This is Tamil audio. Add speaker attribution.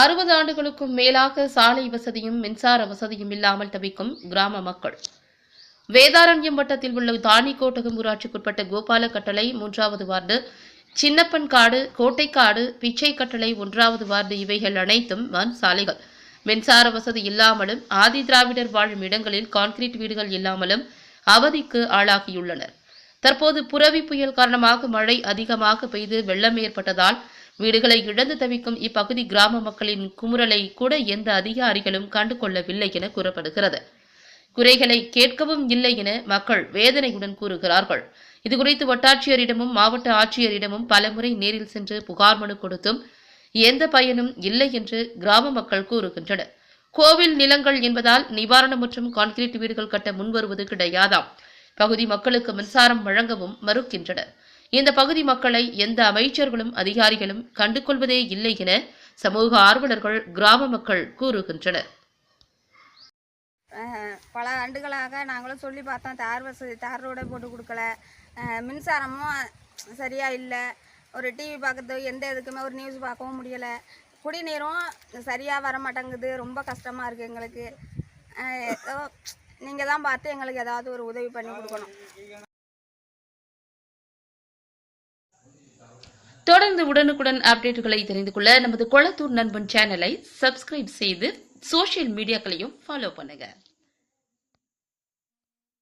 Speaker 1: அறுபது ஆண்டுகளுக்கும் மேலாக சாலை வசதியும் மின்சார வசதியும் இல்லாமல் தவிக்கும் கிராம மக்கள். வேதாரண்யம் வட்டத்தில் உள்ள தானிக்கோட்டகம் ஊராட்சிக்குட்பட்ட கோபால கட்டளை மூன்றாவது வார்டு சின்னப்பன் காடு கோட்டைக்காடு பிச்சை கட்டளை ஒன்றாவது வார்டு இவைகள் அனைத்தும் மண் சாலைகள். மின்சார வசதி இல்லாமலும் ஆதி திராவிடர் வாழும் இடங்களில் கான்கிரீட் வீடுகள் இல்லாமலும் அவதிக்கு ஆளாகியுள்ளனர். தற்போது புரவி புயல் காரணமாக மழை அதிகமாக பெய்து வெள்ளம் ஏற்பட்டதால் வீடுகளை இழந்து தவிக்கும் இப்பகுதி கிராம மக்களின் குமுறலை கூட எந்த அதிகாரிகளும் கண்டுகொள்ளவில்லை என கூறப்படுகிறது. குறைகளை கேட்கவும் இல்லை என மக்கள் வேதனையுடன் கூறுகிறார்கள். இதுகுறித்து வட்டாட்சியரிடமும் மாவட்ட ஆட்சியரிடமும் பலமுறை நேரில் சென்று புகார் மனு கொடுத்தும் எந்த பயனும் இல்லை என்று கிராம மக்கள் கூறுகின்றனர். கோவில் நிலங்கள் என்பதால் நிவாரணம் மற்றும் கான்கிரீட் வீடுகள் கட்ட முன்வருவது கிடையாதாம். பகுதி மக்களுக்கு மின்சாரம் வழங்கவும் மறுக்கின்றனர். இந்த பகுதி மக்களை எந்த அமைச்சர்களும் அதிகாரிகளும் கண்டுகொள்வதே இல்லை என சமூக ஆர்வலர்கள் கிராம மக்கள் கூறுகின்றனர்.
Speaker 2: பல ஆண்டுகளாக நாங்களும் சொல்லி பார்த்தோம் தார் வசதி தார் ரோடை போட்டு கொடுக்கல. மின்சாரமும் சரியாக இல்லை. ஒரு டிவி பார்க்கறது எந்த இதுக்குமே ஒரு நியூஸ் பார்க்கவும் முடியலை. குடிநீரும் சரியாக வர மாட்டேங்குது ரொம்ப கஷ்டமாக இருக்குது எங்களுக்கு. ஏதோ நீங்கள் தான் பார்த்து எங்களுக்கு ஏதாவது ஒரு உதவி பண்ணி கொடுக்கணும்.
Speaker 1: தொடர்ந்து உடனுக்குடன் அப்டேட்டுகளை தெரிந்து கொள்ள நமது கொளத்தூர் நண்பன் சேனலை சப்ஸ்கிரைப் செய்து சோசியல் மீடியாக்களையும் ஃபாலோ பண்ணுங்க.